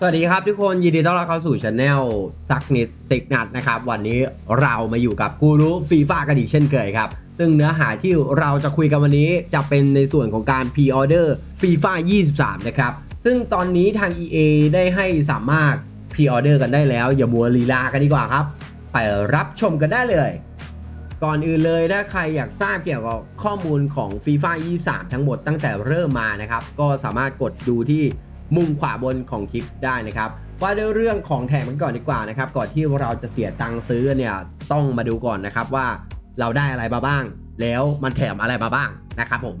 สวัสดีครับทุกคนยินดีต้อนรับเข้าสู่ช anel ซักนิดซิกนัดนะครับ วันนี้เรามาอยู่กับกูรูฟีฟ่ากันอีกเช่นเคยครับ ซึ่งเนื้อหาที่เราจะคุยกันวันนี้จะเป็นในส่วนของการ p ีออเดอร์ฟีฟ่า23 นะครับ ซึ่งตอนนี้ทาง EA ได้ให้สามารถพ r ออเดอร์กันได้แล้ว อย่ามัวลีลากันดีกว่าครับ ไปรับชมกันได้เลย ก่อนอื่นเลยถ้าใครอยากทราบเกี่ยวกับข้อมูลของ FIFA 23 ทั้งหมดตั้งแต่เริ่มมานะครับก็สามารถกดดูที่ มุมขวาบนของคลิปได้นะครับ ว่าด้วยเรื่องของแถมกันก่อนดีกว่านะครับ ก่อนที่เราจะเสียตังค์ซื้อเนี่ยต้องมาดูก่อนนะครับว่าเราได้อะไรมาบ้าง แล้วมันแถมอะไรมาบ้างนะครับผม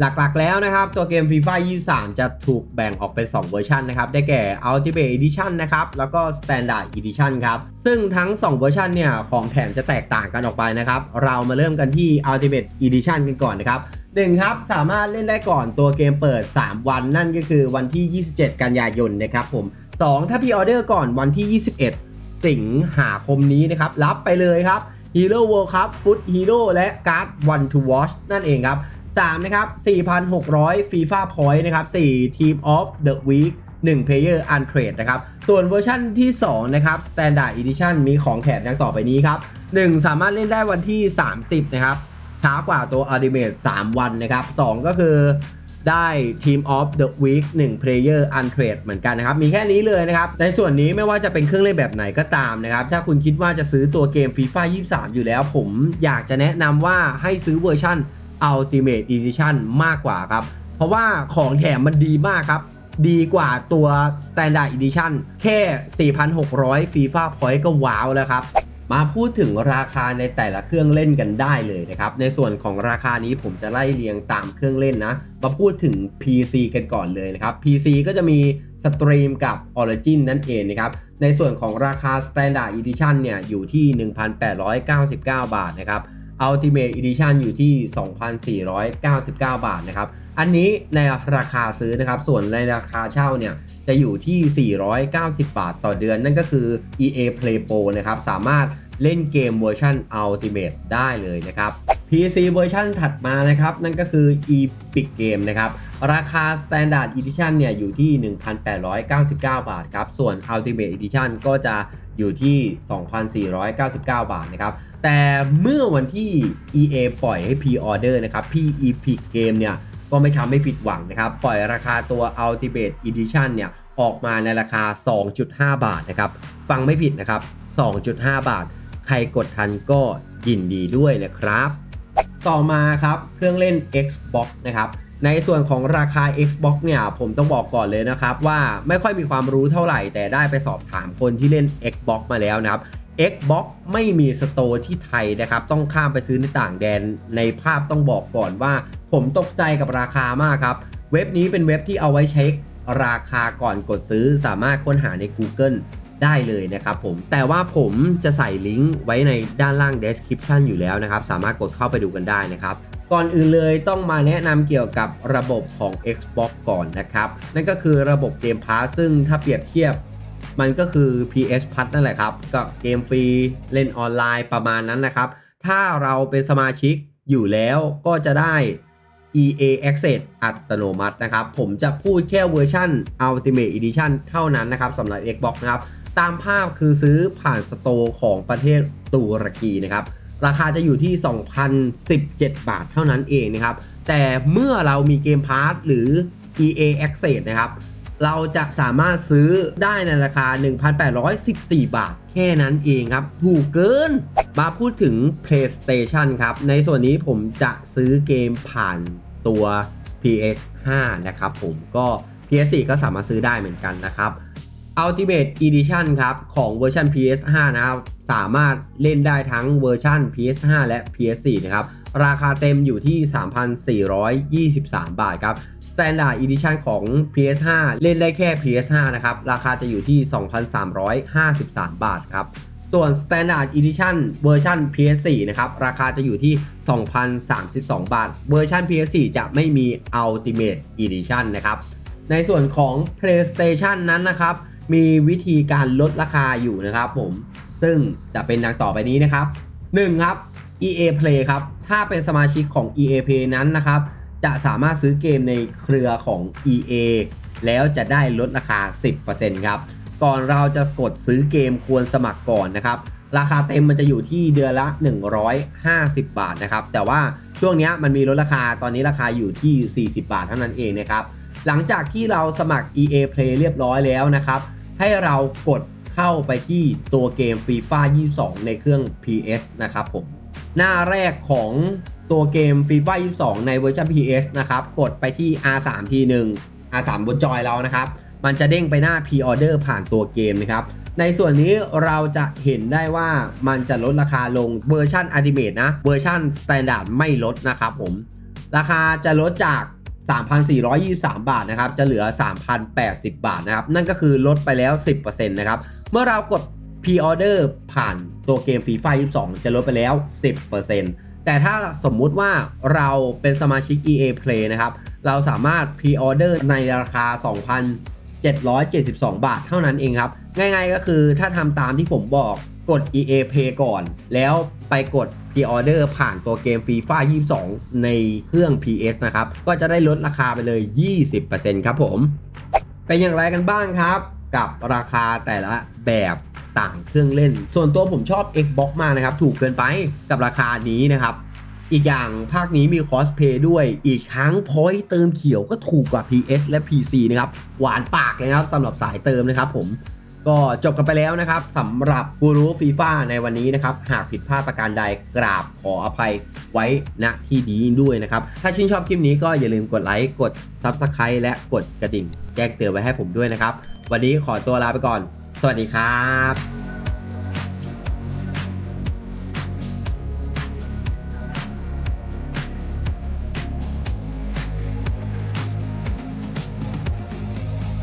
หลักๆแล้วนะครับ ตัวเกม FIFA 23 จะถูกแบ่งออกเป็น 2 เวอร์ชันนะครับ ได้แก่ Ultimate Edition นะครับ แล้วก็ Standard Edition ครับ ซึ่งทั้ง 2 เวอร์ชันเนี่ย ของแถมจะแตกต่างกันออกไปนะครับ เรามาเริ่มกันที่ Ultimate Edition กันก่อนนะครับ 1ครับสามารถเล่นได้ก่อนตัวเกมเปิด 3 วันนั่นก็คือวันที่ 27 กันยายนนะครับผม 2 ถ้าพี่ออเดอร์ก่อนวันที่ 21 สิงหาคมนี้นะครับ รับไปเลยครับ Hero World Cup Foot Hero และการ์ด One to Watch นั่นเองครับ 3 นะครับ 4,600 FIFA Point นะครับ 4 Team of the Week 1 Player Untrade นะครับ ส่วนเวอร์ชันที่ 2 นะครับ Standard Edition มีของแถมดังต่อไปนี้ครับ 1 สามารถเล่นได้วันที่ 30 นะครับ ช้ากว่าตัว Ultimate 3 วันนะครับ 2 ก็คือได้ Team of the Week 1 Player Untrade เหมือนกันนะครับ มีแค่นี้เลยนะครับ ในส่วนนี้ไม่ว่าจะเป็นเครื่องเล่นแบบไหนก็ตามนะครับ ถ้าคุณคิดว่าจะซื้อตัวเกม FIFA 23 อยู่แล้ว ผมอยากจะแนะนำว่าให้ซื้อเวอร์ชัน Ultimate Edition มากกว่าครับ เพราะว่าของแถมมันดีมากครับ ดีกว่าตัว Standard Edition แค่ 4,600 FIFA Point ก็ว้าวแล้วครับ มาพูดถึงราคาในแต่ละเครื่องเล่นกันได้เลยนะครับ ในส่วนของราคานี้ผมจะไล่เรียงตามเครื่องเล่นนะ มาพูดถึง PC กันก่อนเลยนะครับ PC ก็จะมีสตรีมกับ Origin นั่นเองนะครับ ในส่วนของราคา Standard Edition เนี่ยอยู่ที่ 1,899 บาทนะครับ Ultimate Edition อยู่ที่ 2,499 บาทนะครับ อันนี้ในราคาซื้อนะครับ ส่วนในราคาเช่าเนี่ยจะอยู่ที่ 490 บาทต่อเดือน นั่นก็คือ EA Play Pro นะครับ สามารถเล่นเกมเวอร์ชัน Ultimate ได้เลยนะครับ PC เวอร์ชันถัดมานะครับ นั่นก็คือ Epic Game นะครับ ราคา Standard Edition เนี่ยอยู่ที่ 1,899 บาทครับ ส่วน Ultimate Edition ก็จะอยู่ที่ 2,499 บาทนะครับ แต่เมื่อวันที่ EA ปล่อยให้ Pre-order นะครับพี่ Epic Game เนี่ยก็ไม่ทำให้ผิดหวังนะครับ ปล่อยราคาตัว Ultimate Edition เนี่ยออกมาในราคา 2.5 บาทนะครับ ฟังไม่ผิดนะครับ 2.5 บาท ใครกดทันก็ยินดีด้วยนะครับ ต่อมาครับเครื่องเล่น Xbox นะครับในส่วนของราคา Xbox เนี่ยผมต้องบอกก่อนเลยนะครับว่าไม่ค่อยมีความรู้เท่าไหร่ แต่ได้ไปสอบถามคนที่เล่น Xbox มาแล้วนะครับ Xbox ไม่มีสโตร์ที่ไทยนะครับ ต้องข้ามไปซื้อในต่างแดนในภาพต้องบอกก่อนว่า ผมตกใจกับราคามากครับ เว็บนี้เป็นเว็บที่เอาไว้เช็คราคาก่อนกดซื้อสามารถค้นหาใน Google ได้เลยนะครับผม แต่ว่าผมจะใส่ลิงก์ไว้ในด้านล่าง description อยู่แล้วนะครับ สามารถกดเข้าไปดูกันได้นะครับ ก่อนอื่นเลยต้องมาแนะนำเกี่ยวกับระบบของ Xbox ก่อนนะครับ นั่นก็คือระบบ Game Pass ซึ่งถ้าเปรียบเทียบ มันก็คือ PS Plus นั่นแหละครับ ก็เกมฟรีเล่นออนไลน์ประมาณนั้นนะครับ ถ้าเราเป็นสมาชิกอยู่แล้วก็จะได้ EA Access อัตโนมัตินะครับ ผมจะพูดแค่เวอร์ชัน Ultimate Edition เท่านั้นนะครับสำหรับ Xbox นะครับ ตามภาพคือซื้อผ่านสโตร์ของประเทศตุรกีนะครับ ราคาจะอยู่ที่ 2,017 บาทเท่านั้นเองนะครับ แต่เมื่อเรามีเกมพาสหรือ EA Access นะครับ เราจะสามารถซื้อได้ในราคา 1,814 บาท แค่นั้นเองครับ ถูกเกิน มาพูดถึง PlayStation ครับ ในส่วนนี้ผมจะซื้อเกมผ่านตัว PS5 นะครับผมก็ PS4 ก็สามารถซื้อได้เหมือนกันนะครับ Ultimate Edition ครับ ของเวอร์ชัน PS5 นะครับ สามารถเล่นได้ทั้งเวอร์ชัน PS5 และ PS4 นะครับ ราคาเต็มอยู่ที่ 3,423 บาทครับ Standard Edition ของ PS5 เล่นได้แค่ PS5 นะครับ ราคาจะอยู่ที่ 2,353 บาทครับ ส่วน Standard Edition เวอร์ชัน PS4 นะครับ ราคาจะอยู่ที่ 2,032 บาท เวอร์ชัน PS4 จะไม่มี Ultimate Edition นะครับ ในส่วนของ PlayStation นั้นนะครับ มีวิธีการลดราคาอยู่นะครับผม ซึ่งจะเป็นดังต่อไปนี้นะครับ 1 ครับ EA Play ครับ ถ้าเป็นสมาชิกของ EA Play นั้นนะครับ จะสามารถซื้อเกมในเครือของ EA แล้วจะได้ลดราคา 10%ครับ ก่อนเราจะกดซื้อเกมควรสมัครก่อนนะครับ ราคาเต็มมันจะอยู่ที่เดือนละ 150 บาทนะครับ แต่ว่าช่วงนี้มันมีลดราคา ตอนนี้ราคาอยู่ที่ 40 บาทเท่านั้นเองนะครับ หลังจากที่เราสมัคร EA Play เรียบร้อยแล้วนะครับ ให้เรากดเข้าไปที่ตัวเกม FIFA 22 ในเครื่อง PS นะครับผม หน้าแรกของ ตัวเกม FIFA 22 ในเวอร์ชัน PS นะครับ กดไปที่ R3 ทีหนึ่ง R3 บนจอยเรานะครับ มันจะเด้งไปหน้า Pre-order ผ่านตัวเกมนะครับ ในส่วนนี้เราจะเห็นได้ว่ามันจะลดราคาลงเวอร์ชัน Ultimate นะ เวอร์ชัน Standard ไม่ลดนะครับผม ราคาจะลดจาก 3,423 บาทนะครับ จะเหลือ 3,080 บาทนะครับ นั่นก็คือลดไปแล้ว 10%นะครับ เมื่อเรากด Pre-order ผ่านตัวเกม FIFA 22 จะลดไปแล้ว 10% แต่ถ้าสมมุติว่าเราเป็นสมาชิก EA Play นะครับ เราสามารถ Pre-order ในราคา 2,772 บาทเท่านั้นเองครับ ง่ายๆก็คือถ้าทำตามที่ผมบอกกด EA Play ก่อน แล้วไปกด Pre-order ผ่านตัวเกม FIFA 22 ในเครื่อง PS นะครับ ก็จะได้ลดราคาไปเลย 20%ครับผม เป็นอย่างไรกันบ้างครับ กับราคาแต่ละแบบ ต่างเครื่องเล่น ส่วนตัวผมชอบ Xbox มากนะครับ ถูกเกินไปกับราคานี้นะครับ อีกอย่างภาคนี้มีคอสเพย์ด้วย อีกทั้งพอยต์เติมเขียวก็ถูกกว่า PS และ PC นะครับ หวานปากเลยนะครับสำหรับสายเติมนะครับผมก็จบกันไปแล้วนะครับสำหรับกูรูฟีฟ่าในวันนี้นะครับ หากผิดพลาดประการใดกราบขออภัยไว้ณที่นี้ด้วยนะครับ ถ้าชื่นชอบคลิปนี้ก็อย่าลืมกดไลค์กด Subscribe และกดกระดิ่ง แจ้งเตือนไว้ให้ผมด้วยนะครับ วันนี้ขอตัวลาไปก่อน สวัสดีครับ